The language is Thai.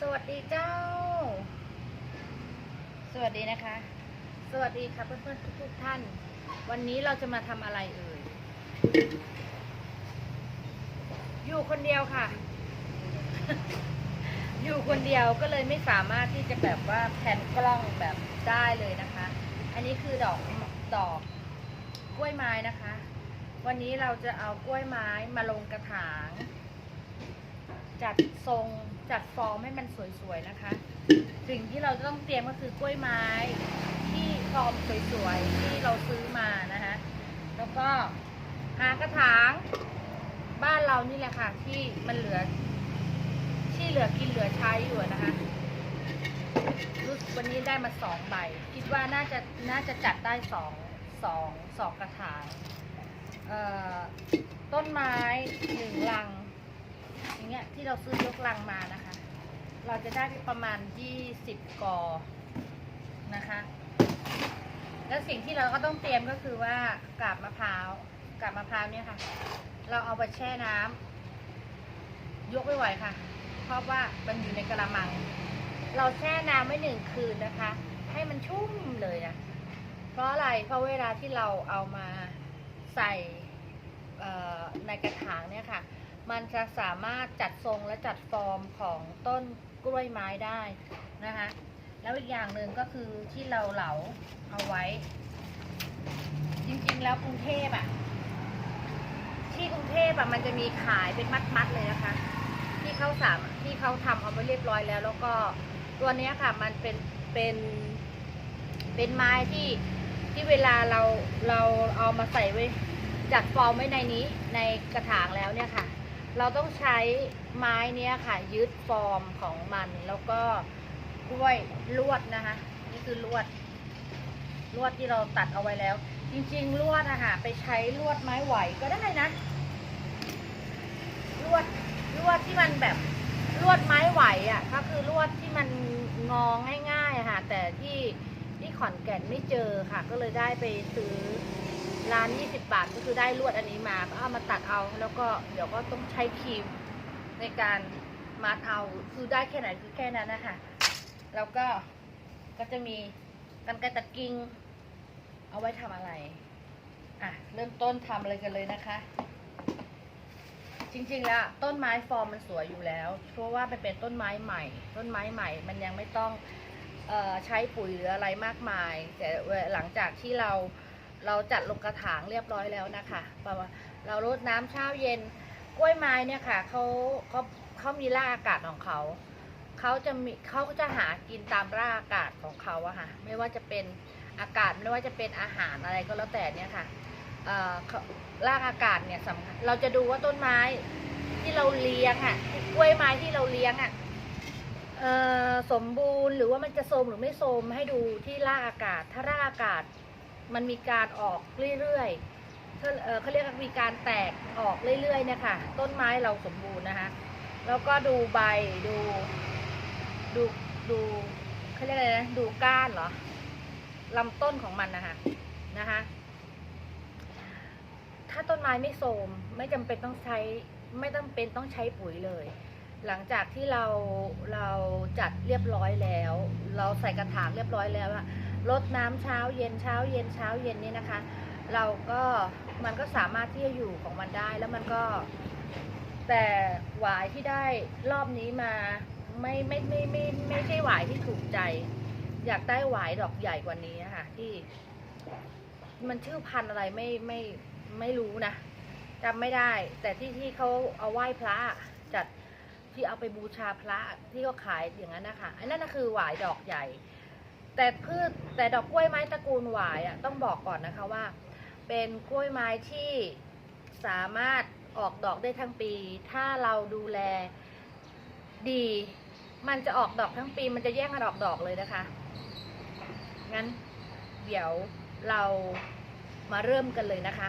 สวัสดีเจ้า สวัสดีนะคะ สวัสดีค่ะเพื่อนๆทุกๆท่าน วันนี้เราจะมาทำอะไรเอ่ย อยู่คนเดียวค่ะ อยู่คนเดียวก็เลยไม่สามารถที่จะแบบว่าแผ่นกล้องแบบได้เลยนะคะ อันนี้คือดอกดอกกล้วยไม้นะคะ วันนี้เราจะเอากล้วยไม้มาลงกระถาง จัดทรง จัดฟอร์มให้มันสวยๆนะคะ สิ่งที่เราจะต้องเตรียมก็คือกล้วยไม้ ที่ฟอร์มสวยๆที่เราซื้อมานะคะแล้วก็หากระถางบ้านเรานี่แหละค่ะ ที่มันเหลือ ที่เหลือกินเหลือใช้อยู่นะคะรู้สึกวันนี้ได้มาสองใบ คิดว่าน่าจะน่าจะจัดได้สองสองสองกระถางต้นไม้หนึ่งลัง อย่างเงี้ยที่เราซื้อยกลังมานะคะ เราจะได้ประมาณ 20 กอนะคะ แล้วสิ่งที่เราก็ต้องเตรียมก็คือว่ากาบมะพร้าวกาบมะพร้าวเนี่ยค่ะ เราเอาไปแช่น้ำยกไม่ไหวค่ะ เพราะว่ามันอยู่ในกระมัง เราแช่น้ำไว้หนึ่งคืนนะคะ ให้มันชุ่มเลยนะเพราะอะไรเพราะเวลาที่เราเอามาใส่ในกระถางเนี่ยค่ะ มันจะสามารถจัดทรงและจัดฟอร์มของต้นกล้วยไม้ได้นะคะ แล้วอีกอย่างหนึ่งก็คือที่เราเหลาเอาไว้ จริงๆแล้วกรุงเทพอะที่กรุงเทพอะมันจะมีขายเป็นมัดๆเลยนะคะ ที่เขาสามที่เขาทำเอาไว้เรียบร้อยแล้ว แล้วก็ตัวเนี้ยค่ะ มันเป็นเป็นเป็นไม้ที่ที่เวลาเราเราเอามาใส่ไว้จัดฟอร์มไว้ในนี้ในกระถางแล้วเนี่ยค่ะ เราต้องใช้ไม้เนี้ยค่ะ ยึดฟอร์มของมันแล้วก็ด้วยลวดนะคะ นี่คือลวด ลวดที่เราตัดเอาไว้แล้ว จริงๆ ลวดอะค่ะไปใช้ลวดไม้ไหวก็ได้นะ ลวดลวดที่มันแบบลวดไม้ไหวอะก็คือลวดที่มันงองง่ายๆค่ะ แต่ที่ที่ขอนแก่นไม่เจอค่ะ ก็เลยได้ไปซื้อ ร้าน20 บาทก็คือได้ลวดอันนี้มาก็เอามาตัดเอา แล้วก็เดี๋ยวก็ต้องใช้ครีมในการมัดเอาคือได้แค่ไหนคือแค่นั้นนะคะแล้วก็ก็จะมีกันไกรตัดกิ่งเอาไว้ทำอะไรอะเริ่มต้นทำอะไรกันเลยนะคะ จริงๆแล้วต้นไม้ฟอร์มมันสวยอยู่แล้ว เพราะว่ามันเป็นต้นไม้ใหม่ ต้นไม้ใหม่ มันยังไม่ต้องเออใช้ปุ๋ยหรืออะไรมากมาย แต่หลังจากที่เรา เราจัดลงกระถางเรียบร้อยแล้วนะคะเรารดน้ำเช้าเย็นกล้วยไม้เนี่ยค่ะเขาเขาเขามีรากอากาศของเขาเขาจะมีเขาจะหากินตามรากอากาศของเขาอะค่ะไม่ว่าจะเป็นอากาศไม่ว่าจะเป็นอาหารอะไรก็แล้วแต่เนี่ยค่ะเอ่อเขารากอากาศเนี่ยสำคัญเราจะดูว่าต้นไม้ที่เราเลี้ยงอะกล้วยไม้ที่เราเลี้ยงอะเอ่อสมบูรณ์หรือว่ามันจะโทมหรือไม่โทมให้ดูที่รากอากาศ ถ้ารากอากาศ มันมีการออกเรื่อยๆเขาเขาเรียกว่ามีการแตกออกเรื่อยๆเนี่ยค่ะต้นไม้เราสมบูรณ์นะคะ แล้วก็ดูใบดูดูดูเขาเรียกอะไรนะดูก้านเหรอลำต้นของมันนะคะนะคะถ้าต้นไม้ไม่โทรมไม่จำเป็นต้องใช้ไม่ต้องเป็นต้องใช้ปุ๋ยเลย หลังจากที่เราเราจัดเรียบร้อยแล้ว เราใส่กระถางเรียบร้อยแล้วอะ รดน้ำเช้าเย็นเช้าเย็นเช้าเย็นนี่นะคะ เราก็มันก็สามารถที่จะอยู่ของมันได้แล้วมันก็ แต่หวายที่ได้รอบนี้มาไม่ไม่ไม่ไม่ไม่ไม่ใช่หวายที่ถูกใจ อยากได้หวายดอกใหญ่กว่านี้นะคะที่ มันชื่อพันธุ์อะไรไม่ไม่ไม่รู้นะจำไม่ได้ แต่ที่ที่เขาเอาไหว้พระจัดที่เอาไปบูชาพระที่เขาขายอย่างนั้นนะคะอันนั้นนะคือหวายดอกใหญ่ แต่พืชแต่ดอกกล้วยไม้ตระกูลหวายอะต้องบอกก่อนนะคะว่า เป็นกล้วยไม้ที่สามารถออกดอกได้ทั้งปี ถ้าเราดูแลดี มันจะออกดอกทั้งปี มันจะแย่งกันออกดอกเลยนะคะ งั้นเดี๋ยวเรามาเริ่มกันเลยนะคะ